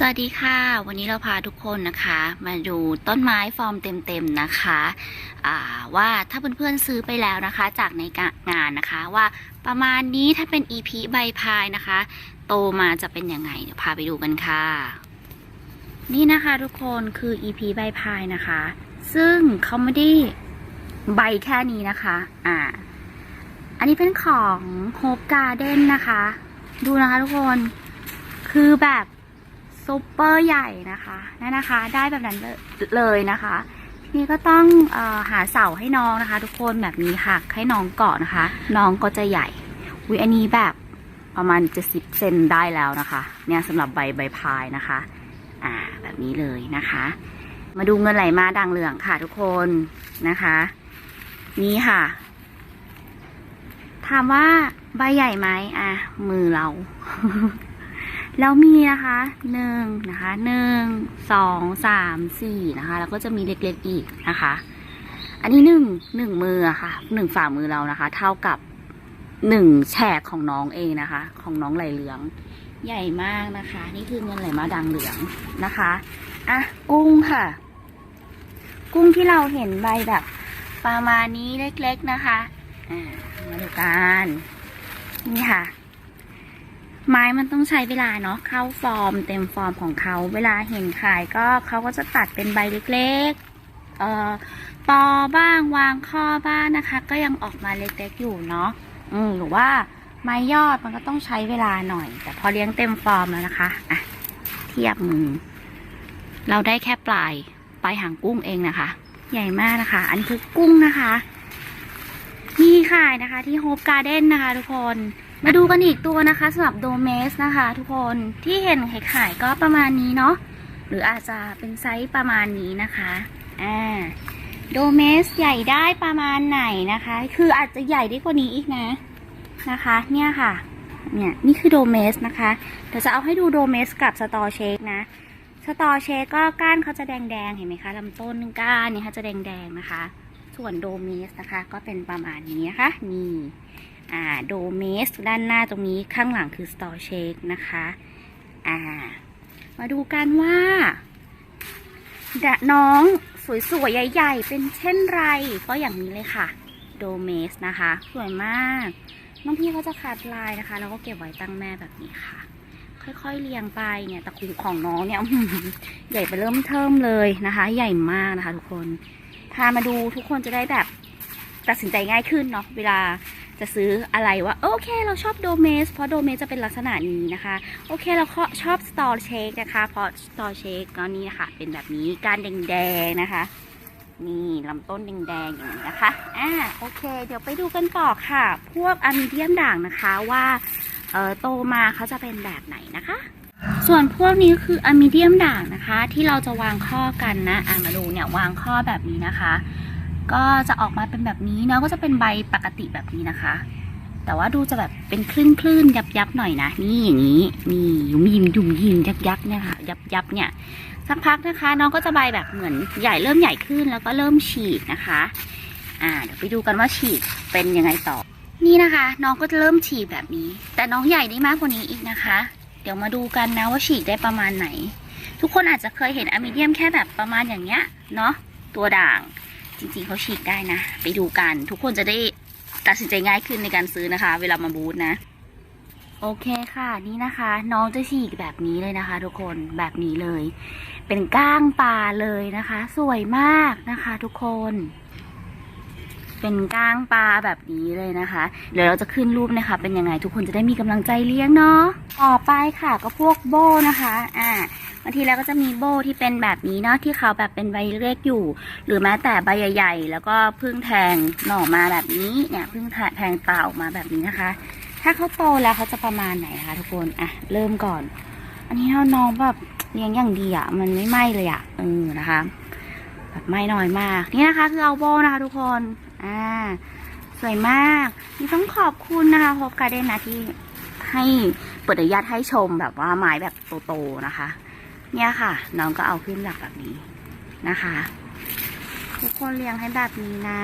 สวัสดีค่ะ วันนี้เราพาทุกคนนะคะ มาดูต้นไม้ฟอร์มเต็มๆนะคะว่าถ้าเพื่อนๆซื้อไปแล้วนะคะ จากในงานนะคะว่าประมาณนี้ถ้าเป็น EP ใบพายนะคะ โตมาจะเป็นยังไงเดี๋ยวพาไปดูกันค่ะ นี่นะคะทุกคนคือ EP ใบพายนะคะ ซึ่งเขาไม่ได้ใบแค่นี้นะคะอ่าอันนี้เป็นของ Hope Garden นะคะ ดูนะคะทุกคนคือแบบ ซุปเปอร์ใหญ่นะคะนั่นนะคะ ได้แบบนั้นเลยนะคะทีนี้ก็ต้องอหาเสาให้น้องนะคะ ทุกคนแบบนี้ค่ะให้น้องเกาะนะคะ น้องก็จะใหญ่วิอันนี้แบบประมาณ70เซนได้แล้วนะคะ เนี่ยสำหรับใบใบพายนะคะ อ่าแบบนี้เลยนะคะ มาดูเงินไหลมาดังเหลืองค่ะทุกคนนะคะ นี่ค่ะ ถามว่าใบใหญ่ไหมอะมือเรา แล้วมีนะคะหนึ่งนะคะหนึ่งสองสามสี่นะคะ แล้วก็จะมีเล็กๆอีกนะคะ อันนี้หนึ่งหนึ่งมือะค่ะหนึ่งฝ่ามือเรานะคะ เท่ากับหนึ่งแฉกของน้องเองนะคะ ของน้องไหลเหลือง ใหญ่มากนะคะ นี่คือเงินไหลมาดังเหลืองนะคะอะกุ้งค่ะ กุ้งที่เราเห็นใบแบบประมาณนี้เล็กๆนะคะอ่ามาดูกันนี่ค่ะ ไม้มันต้องใช้เวลาเนาะเข้าฟอร์มเต็มฟอร์มของเขา เวลาเห็นขายก็เขาก็จะตัดเป็นใบเล็กๆเอ่อตอบ้างวางข้อบ้างนะคะ ก็ยังออกมาเล็กๆอยู่เนาะอืมหรือว่าไม้ยอดมันก็ต้องใช้เวลาหน่อย แต่พอเลี้ยงเต็มฟอร์มแล้วนะคะอะเทียบมือเราได้แค่ปลายปลายหางกุ้งเองนะคะ ใหญ่มากนะคะ อันคือกุ้งนะคะ มีขายนะคะที่โฮปการ์เด้นนะคะ ทุกคน มาดูกันอีกตัวนะคะสำหรับโดเมสนะคะ ทุกคนที่เห็นขายๆก็ประมาณนี้เนาะหรืออาจจะเป็นไซส์ประมาณนี้นะคะอ่าโดเมสใหญ่ได้ประมาณไหนนะคะ คืออาจจะใหญ่ได้กว่านี้อีกนะนะคะ เนี่ยค่ะ เนี่ยนี่คือโดเมสนะคะเดี๋ยวจะเอาให้ดูโดเมสกับสตอเชคนะสตอเชคก็ก้านเขาจะแดงๆเห็นไหมคะลำต้นก้านเนี่ยค่ะจะแดงๆนะคะ ส่วนโดเมสนะคะ ก็เป็นประมาณนี้นะคะนี่ อ่าโดเมสด้านหน้าตรงนี้ข้างหลังคือสตอเชคนะคะอ่ามาดูกันว่าดะน้องสวยๆ ใหญ่ ๆ เป็นเช่นไร ก็อย่างนี้เลยค่ะ โดเมสนะคะ สวยมาก น้องพี่เขาจะคัดลายนะคะ แล้วก็เก็บไว้ตั้งแม่แบบนี้ค่ะ ค่อยๆเรียงไปเนี่ยตะคุของน้องเนี่ยใหญ่ไปเริ่มเทิมเลยนะคะ ใหญ่มากนะคะ ทุกคน พามาดูทุกคนจะได้แบบ ตัดสินใจง่ายขึ้นเนาะเวลาจะซื้ออะไรว่าโอเคเราชอบโดเมส เพราะโดเมสจะเป็นลักษณะนี้นะคะ โอเคเราชอบสตอร์เชคนะคะ เพราะสตอร์เชคก็นี่ค่ะ เป็นแบบนี้การแดงๆนะคะนี่ลำต้นแดงๆอย่างนี้นะคะ อ่า โอเค เดี๋ยวไปดูกันต่อค่ะ พวกอะมิเดียมด่างนะคะว่า เออโตมาเขาจะเป็นแบบไหนนะคะ ส่วนพวกนี้คืออะมิเดียมด่างนะคะ ที่เราจะวางข้อกันนะ อ่ามาดูเนี่ยวางข้อแบบนี้นะคะ ก็จะออกมาเป็นแบบนี้เนาะก็จะเป็นใบปกติแบบนี้นะคะ แต่ว่าดูจะแบบเป็นคลื่นคลื่นยับยับหน่อยนะ นี่อย่างนี้นี่ยุ่มยิมยุ่มยิมยับยับเนี่ยค่ะ ยับยับเนี่ยสักพักนะคะ น้องก็จะใบแบบเหมือนใหญ่เริ่มใหญ่ขึ้นแล้วก็เริ่มฉีกนะคะ อ่าเดี๋ยวไปดูกันว่าฉีกเป็นยังไงต่อ นี่นะคะ น้องก็จะเริ่มฉีกแบบนี้ แต่น้องใหญ่ได้มากกว่านี้อีกนะคะ เดี๋ยวมาดูกันนะว่าฉีกได้ประมาณไหน ทุกคนอาจจะเคยเห็นอะมิเดียมแค่แบบประมาณอย่างเงี้ยเนาะตัวด่าง จริงๆเขาฉีกได้นะ ไปดูกัน ทุกคนจะได้ตัดสินใจง่ายขึ้นในการซื้อนะคะ เวลามาบูธนะ โอเคค่ะนี่นะคะ น้องจะฉีกแบบนี้เลยนะคะ ทุกคนแบบนี้เลย เป็นก้างปลาเลยนะคะ สวยมากนะคะ ทุกคน เป็นก้างปลาแบบนี้เลยนะคะ เดี๋ยวเราจะขึ้นรูปนะคะ เป็นยังไงทุกคนจะได้มีกำลังใจเลี้ยงเนาะ ต่อไปค่ะก็พวกโบนะคะ อ่าบางทีแล้วก็จะมีโบที่เป็นแบบนี้เนาะที่เขาแบบเป็นใบเล็กอยู่ หรือแม้แต่ใบใหญ่ๆ แล้วก็พึ่งแทงหน่อมาแบบนี้เนี่ยพึ่งแทงเต่าออกมาแบบนี้นะคะ ถ้าเขาโตแล้วเขาจะประมาณไหนคะทุกคนอะเริ่มก่อน อันนี้เราน้องแบบเลี้ยงอย่างดีอะมันไม่ไหม้เลยอะเออนะคะ แบบไม้น้อยมากนี่นะคะคือเอาโบนะคะทุกคน อ่า สวยมาก นี่ต้องขอบคุณนะคะพบการเดนนะที่ให้เปิดอนุญาตให้ชมแบบว่าไม้แบบโตๆนะคะ เนี่ยค่ะ น้องก็เอาขึ้นหลักแบบนี้นะคะ ทุกคนเลี้ยงให้แบบนี้นะ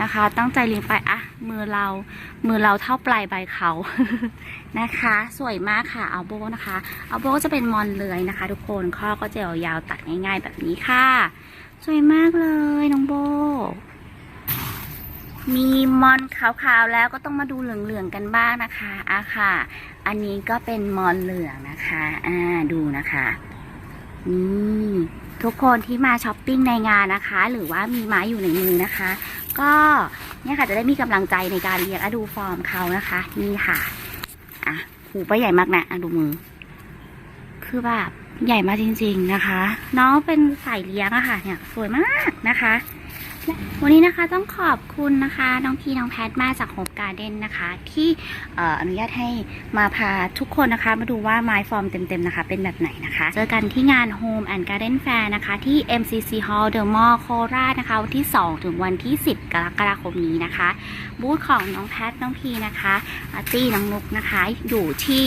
นะคะ ตั้งใจเลี้ยงไปอะมือเรามือเราเท่าปลายใบเขานะคะ สวยมากค่ะอัลโบนะคะอัลโบจะเป็นมอนเลยนะคะ ทุกคนข้อก็จะยาวๆตัดง่าย ๆ แบบนี้ค่ะ สวยมากเลยน้องโบ มีมอนขาวๆแล้วก็ต้องมาดูเหลืองๆกันบ้างนะคะอะค่ะ อันนี้ก็เป็นมอนเหลืองนะคะอ่าดูนะคะนี่ทุกคนที่มาช้อปปิ้งในงานนะคะ หรือว่ามีไม้อยู่ในมือนะคะ ก็เนี่ยค่ะจะได้มีกำลังใจในการเลี้ยงอะดูฟอร์มเขานะคะ นี่ค่ะอะหูไปใหญ่มากนะอะดูมือ คือแบบใหญ่มากจริง ๆนะคะ น้องเป็นสายเลี้ยงอะค่ะ เนี่ย สวยมากนะคะ วันนี้นะคะต้องขอบคุณนะคะน้องพีน้องแพทมาจากโฮมการ์เด้นนะคะ ที่อ่อนุญาตให้มาพาทุกคนนะคะ มาดูว่าไม้ฟอร์มเต็มๆนะคะ เป็นแบบไหนนะคะ เจอกันที่งาน Home and Garden Fair นะคะ ที่ MCC Hall The Mall โคราชนะคะ วันที่ 2 ถึงวันที่ 10 กรกฎาคมนี้นะคะ บูธของน้องแพทน้องพีนะคะอาร์ตี้น้องนุกนะคะ อยู่ที่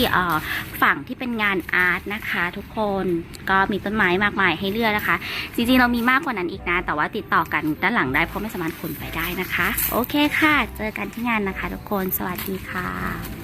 ฝั่งที่เป็นงานอาร์ตนะคะ ทุกคนก็มีต้นไม้มากมายให้เลือกนะคะ จริงๆเรามีมากกว่านั้นอีกนะแต่ว่าติดต่อกันด้านหลังงได้เพราะไม่สามารถขนไปได้นะคะ โอเคค่ะ เจอกันที่งานนะคะ ทุกคน สวัสดีค่ะ